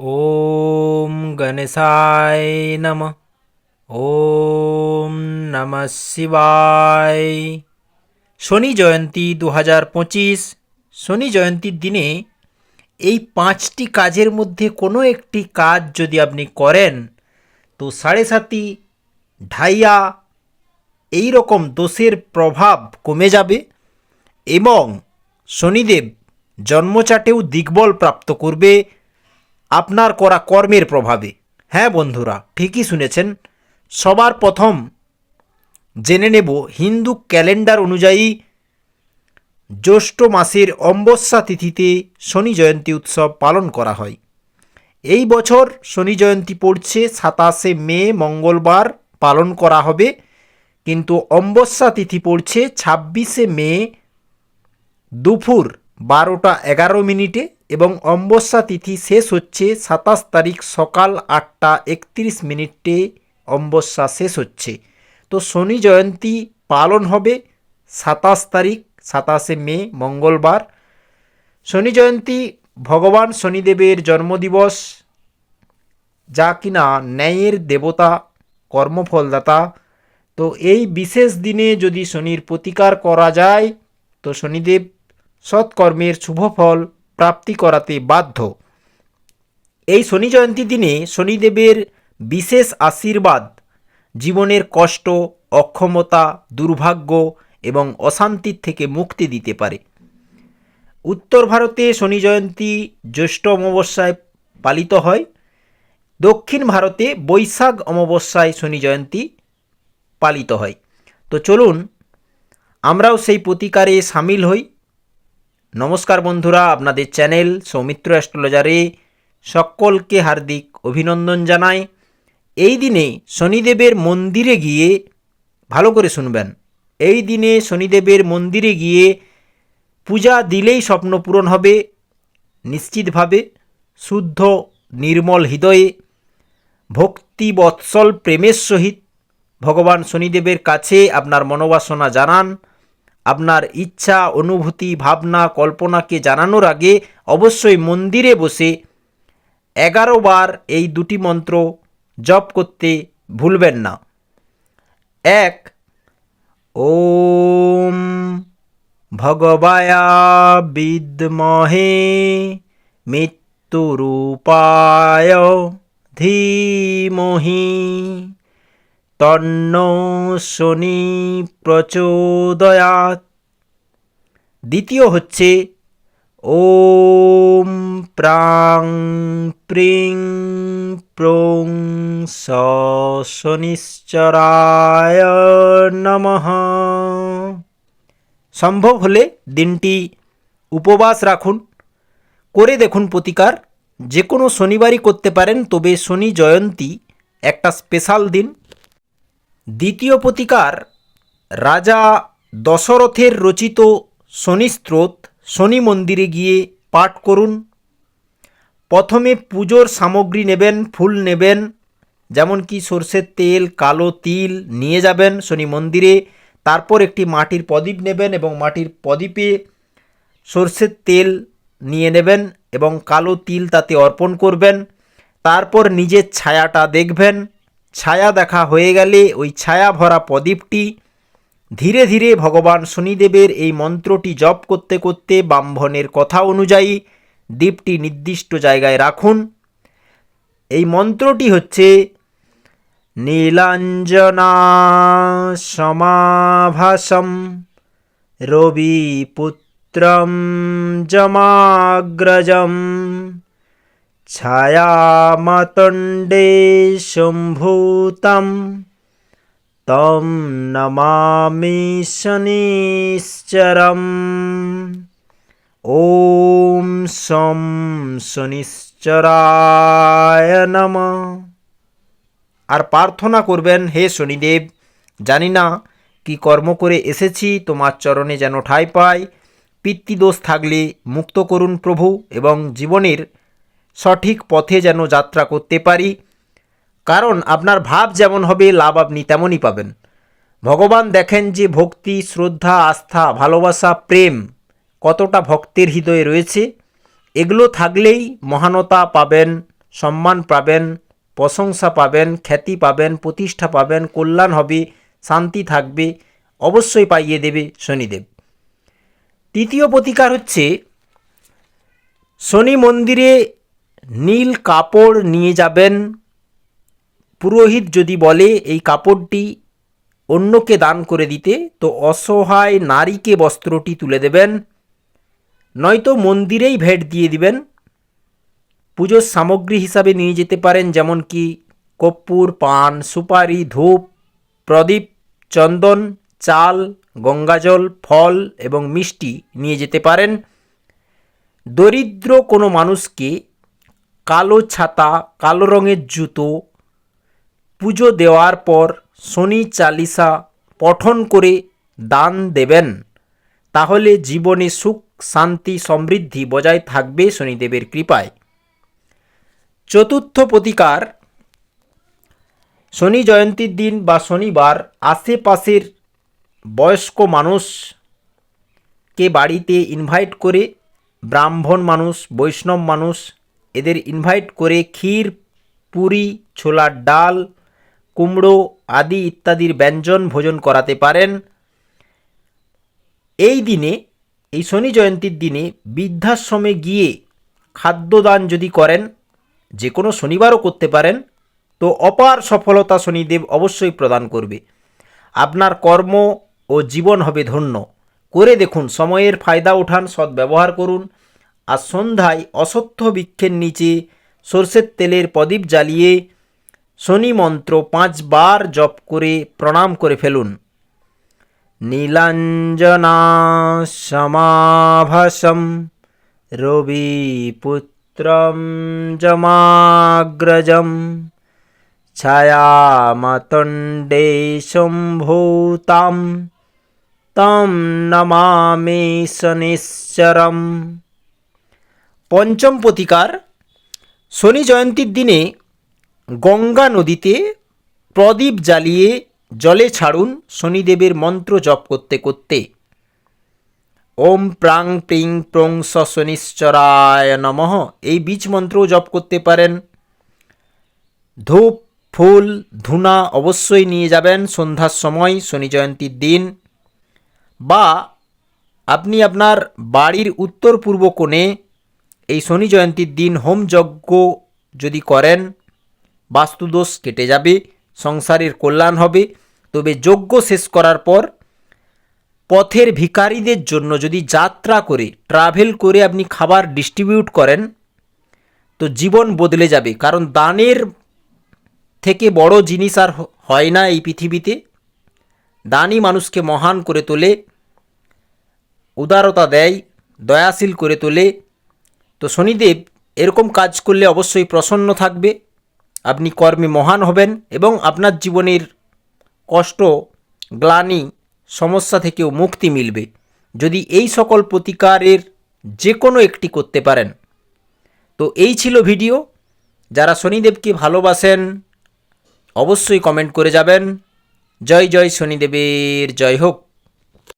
ॐ गणेशाय नमः ॐ নমঃ শিবায় শনি জয়ন্তী দু হাজার পঁচিশ শনি জয়ন্তীর দিনে এই পাঁচটি কাজের মধ্যে কোনো একটি কাজ যদি আপনি করেন তো সাড়ে সাতি ঢাইয়া এই রকম দোষের প্রভাব কমে যাবে এবং শনিদেব জন্মচাটেও দিগ্বল প্রাপ্ত করবে আপনার করা কর্মের প্রভাবে। হ্যাঁ বন্ধুরা, ঠিকই শুনেছেন। সবার প্রথম জেনে নেব হিন্দু ক্যালেন্ডার অনুযায়ী জ্যৈষ্ঠ মাসের অম্বস্যা তিথিতে শনি জয়ন্তী উৎসব পালন করা হয়। এই বছর শনি জয়ন্তী পড়ছে সাতাশে মে, মঙ্গলবার পালন করা হবে। কিন্তু অম্বস্যা তিথি পড়ছে ছাব্বিশে মে দুপুর বারোটা এগারো মিনিটে। এবং অম্বস্যা তিথি শেষ হচ্ছে সাতাশ তারিখ সকাল আটটা একত্রিশ মিনিটে অম্বস্যা শেষ হচ্ছে। তো শনি জয়ন্তী পালন হবে সাতাশ তারিখ, সাতাশে মে, মঙ্গলবার। শনি জয়ন্তী ভগবান শনিদেবের জন্মদিবস। যা কিনা ন্যায়ের দেবতা, কর্মফলদাতা। তো এই বিশেষ দিনে যদি শনির প্রতিকার করা যায়, তো শনিদেব সৎকর্মের শুভ ফল প্রাপ্তি করাতে বাধ্য। এই শনি জয়ন্তী দিনে শনিদেবের বিশেষ আশীর্বাদ, জীবনের কষ্ট, অক্ষমতা, দুর্ভাগ্য এবং অশান্তির থেকে মুক্তি দিতে পারে। উত্তর ভারতে শনি জয়ন্তী জ্যৈষ্ঠ অমাবস্যায় পালিত হয়। দক্ষিণ ভারতে বৈশাখ অমাবস্যায় শনি জয়ন্তী পালিত হয়। তো চলুন, আমরাও সেই প্রতিকারে সামিল হই। নমস্কার বন্ধুরা, আপনাদের চ্যানেল সৌমিত্র অ্যাস্ট্রোলজারে। সকলকে হার্দিক অভিনন্দন জানাই। এই দিনে শনিদেবের মন্দিরে গিয়ে ভালো করে শুনবেন। এই দিনে শনিদেবের মন্দিরে গিয়ে পূজা দিলেই স্বপ্ন পূরণ হবে, নিশ্চিতভাবে শুদ্ধ, নির্মল হৃদয়ে, ভক্তি বৎসল প্রেমের সহিত ভগবান শনিদেবের কাছে আপনার মনোবাসনা জানান। আপনার ইচ্ছা, অনুভূতি, ভাবনা, কল্পনাকে জানানোর আগে অবশ্যই মন্দিরে বসে এগারো বার এই দুটি মন্ত্র জপ করতে ভুলবেন না। এক, ওম ভগবায়া বিদ্মহে মৃত্যুরূপায় ধীমহি। তন্ন শনি প্রচোদয়াত দ্বিতীয় হচ্ছে, ওম প্রাং প্রিং প্রং শনিশ্চরায় নমঃ। সম্ভব হলে দিনটি উপবাস রাখুন, করে দেখুন প্রতিকার। যে কোনো শনিবারই করতে পারেন, তবে শনি জয়ন্তী একটা স্পেশাল দিন। দ্বিতীয় প্রতিকার, রাজা দশরথের রচিত শনি স্ত্রোত শনি মন্দিরে গিয়ে পাঠ করুন। প্রথমে পুজোর সামগ্রী নেবেন, ফুল নেবেন যেমন কি সর্ষের তেল, কালো তিল নিয়ে যাবেন শনি মন্দিরে। তারপর একটি মাটির প্রদীপ নেবেন এবং মাটির প্রদীপে সর্ষের তেল নিয়ে নেবেন এবং কালো তিল তাতে অর্পণ করবেন। তারপর নিজের ছায়াটা দেখবেন। ছায়া দেখা হয়ে গেলে ওই ছায়া ভরা প্রদীপটি ধীরে ধীরে ভগবান শনিদেবের এই মন্ত্রটি জপ করতে করতে ব্রাহ্মণের কথা অনুযায়ী দ্বীপটি নির্দিষ্ট জায়গায় রাখুন। এই মন্ত্রটি হচ্ছে, নীলাঞ্জনা সমাভাসম রবিপুত্রম জমাগ্রজম। ছায়ামাতণ্ডে সম্ভূতম তম নমামি শনিশ্চরম ওম সম শনিশ্চরায় নম আর প্রার্থনা করবেন, হে শনিদেব, জানি না কি কর্ম করে এসেছি, তোমার চরণে যেন ঠাঁই পাই। পিতৃদোষ থাকলে মুক্ত করুন প্রভু, এবং জীবনের সঠিক পথে যেন যাত্রা করতে পারি। কারণ আপনার ভাব যেমন হবে, লাভ আপনি তেমনই পাবেন। ভগবান দেখেন যে ভক্তি, শ্রদ্ধা, আস্থা, ভালোবাসা, প্রেম কতটা ভক্তের হৃদয়ে রয়েছে। এগুলো থাকলেই মহানতা পাবেন, সম্মান পাবেন, প্রশংসা পাবেন, খ্যাতি পাবেন, প্রতিষ্ঠা পাবেন, কল্যাণ হবে, শান্তি থাকবে, অবশ্যই পাইয়ে দেবে শনিদেব। তৃতীয় প্রতিকার হচ্ছে, শনি মন্দিরে নীল কাপড় নিয়ে যাবেন। পুরোহিত যদি বলে, এই কাপড়টি অন্যকে দান করে দিতে, তো অসহায় নারীকে বস্ত্রটি তুলে দেবেন। নয়তো মন্দিরেই ভেট দিয়ে দিবেন। পুজোর সামগ্রী হিসাবে নিয়ে যেতে পারেন, যেমন কি কর্পূর, পান, সুপারি, ধূপ, প্রদীপ, চন্দন, চাল, গঙ্গাজল, ফল এবং মিষ্টি নিয়ে যেতে পারেন। দরিদ্র কোনো মানুষকে কালো ছাতা, কালো রঙের জুতো, পুজো দেওয়ার পর শনি চালিসা পঠন করে দান দেবেন। তাহলে জীবনে সুখ, শান্তি, সমৃদ্ধি বজায় থাকবে শনিদেবের কৃপায়। চতুর্থ প্রতিকার, শনি জয়ন্তীর দিন বা শনিবার আশেপাশের বয়স্ক মানুষকে বাড়িতে ইনভাইট করে, ব্রাহ্মণ মানুষ, বৈষ্ণব মানুষ এদের ইনভাইট করে ক্ষীর, পুরি ছোলার ডাল, কুমড়ো আদি ইত্যাদির ব্যঞ্জন ভোজন করাতে পারেন। এই দিনে, এই শনি জয়ন্তীর দিনে বৃদ্ধাশ্রমে গিয়ে খাদ্যদান যদি করেন যে কোনো শনিবারও করতে পারেন, তো অপার সফলতা শনিদেব অবশ্যই প্রদান করবে। আপনার কর্ম ও জীবন হবে ধন্য। করে দেখুন, সময়ের ফায়দা উঠান, সদ্ব্যবহার করুন। আর সন্ধ্যায় অসত্য বৃক্ষের নিচে সর্ষের তেলের প্রদীপ জ্বালিয়ে শনি মন্ত্র পাঁচবার জপ করে প্রণাম করে ফেলুন। নীলাঞ্জনা সমাভাসম রবিপুত্রম জমাগ্রজম ছায়ামাতণ্ডে সম্ভূতাম তম নমামে শনিশ্চরম। পঞ্চম প্রতিকার শনি জয়ন্তীর দিনে গঙ্গা নদীতে প্রদীপ জ্বালিয়ে জলে ছাড়ুন শনিদেবের মন্ত্র জপ করতে করতে। ওম প্রাং প্রিং প্রং শনিশ্চরায় নমঃ। এই বীজ মন্ত্রও জপ করতে পারেন। ধূপ, ফুল, ধুনা অবশ্যই নিয়ে যাবেন সন্ধ্যার সময়, শনি জয়ন্তীর দিন। বা আপনি আপনার বাড়ির উত্তর পূর্ব কোণে এই শনি জয়ন্তীর দিন হোম যজ্ঞ যদি করেন, বাস্তুদোষ কেটে যাবে, সংসারের কল্যাণ হবে। তবে যজ্ঞ শেষ করার পর পথের ভিখারিদের জন্য যদি যাত্রা করে, ট্রাভেল করে আপনি খাবার ডিস্ট্রিবিউট করেন, তো জীবন বদলে যাবে। কারণ দানের থেকে বড় জিনিস আর হয় না এই পৃথিবীতে। দানই মানুষকে মহান করে তোলে, উদারতা দেয়, দয়াশীল করে তোলে তো শনিদেব এরকম কাজ করলে অবশ্যই প্রসন্ন থাকবে। আপনি কর্মে মহান হবেন এবং আপনার জীবনের কষ্ট, গ্লানি, সমস্যা থেকেও মুক্তি মিলবে। যদি এই সকল প্রতিকারের যে কোনো একটি করতে পারেন। তো এই ছিল ভিডিও। যারা শনিদেবকে ভালোবাসেন, অবশ্যই কমেন্ট করে যাবেন। জয় জয় শনিদেবের, জয় হোক।